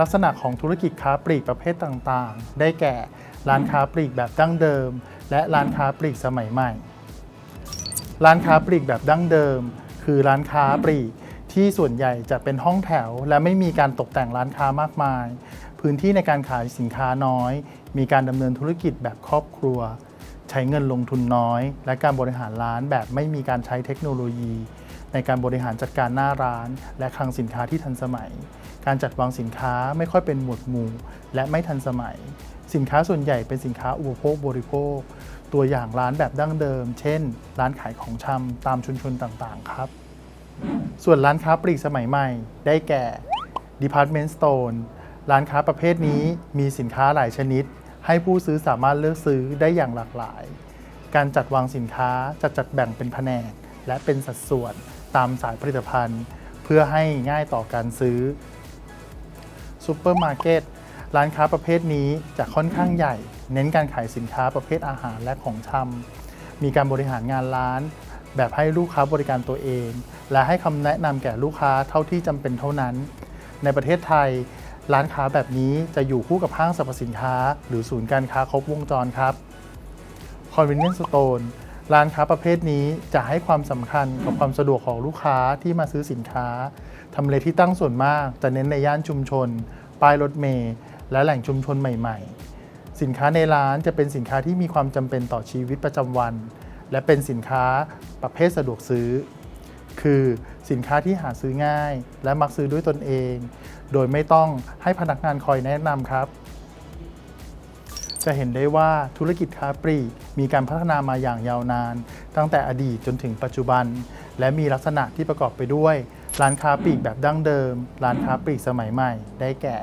ลักษณะของธุรกิจค้าปลีกประเภทต่างๆ ได้แก่ร้านค้าปลีกแบบดั้งเดิม และร้านค้าปลีกสมัยใหม่ ร้านค้าปลีกแบบดั้งเดิม คือร้านค้าปลีกที่ส่วนใหญ่จะเป็นห้องแถว และไม่มีการตกแต่งร้านค้ามากมาย พื้นที่ในการขายสินค้าน้อย มีการดำเนินธุรกิจแบบครอบครัว ใช้เงินลงทุนน้อย และการบริหารร้านแบบไม่มีการใช้เทคโนโลยี ในการบริหารจัดการหน้าร้าน และคลังสินค้าที่ทันสมัย การจัดวางสินค้าไม่ค่อยเป็นหมวดหมู่ และไม่ทันสมัย สินค้าส่วนใหญ่เป็นสินค้าอุปโภคบริโภค ตัวอย่างร้านแบบดั้งเดิม เช่น ร้านขายของชำตามชุมชนต่างๆ ครับ ส่วนร้านค้าปลีกสมัยใหม่ ได้แก่ Department Store ร้านค้าประเภทนี้มีสินค้าหลายชนิด ให้ผู้ซื้อสามารถเลือกซื้อได้อย่างหลากหลาย การจัดวางสินค้าจะจัดแบ่งเป็นแผนก และเป็นสัดส่วนตามสายผลิตภัณฑ์ เพื่อให้ง่ายต่อการซื้อซูเปอร์มาร์เก็ตร้านค้าประเภทนี้จะค่อนข้างใหญ่ เน้นการขายสินค้าประเภทอาหารและของชำมีการบริหารงานร้าน แบบให้ลูกค้าบริการตัวเอง และให้คำแนะนำแก่ลูกค้าเท่าที่จำเป็นเท่านั้น ในประเทศไทย ร้านค้าแบบนี้จะอยู่คู่กับห้างสรรพสินค้า หรือศูนย์การค้าครบวงจรครับ Convenience Store ร้านค้าประเภทนี้จะให้ความสำคัญกับความสะดวกของลูกค้าที่มาซื้อสินค้าทำเลที่ตั้งส่วนมาก จะเน้นในย่านชุมชน ป้ายรถเมล์และแหล่งชุมชนใหม่ ๆ สินค้าในร้านจะเป็นสินค้าที่มีความจำเป็นต่อชีวิตประจำวัน และเป็นสินค้าประเภทสะดวกซื้อ คือสินค้าที่หาซื้อง่าย และมักซื้อด้วยตนเอง โดยไม่ต้องให้พนักงานคอยแนะนำครับ จะเห็นได้ว่าธุรกิจค้าปลีกมีการพัฒนามาอย่างยาวนาน ตั้งแต่อดีตจนถึงปัจจุบัน และมีลักษณะที่ประกอบไปด้วย ร้านค้าปลีกแบบดั้งเดิม ร้านค้าปลีกสมัยใหม่ ได้แก่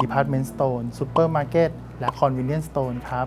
Department Store Supermarket และ Convenience Store ครับ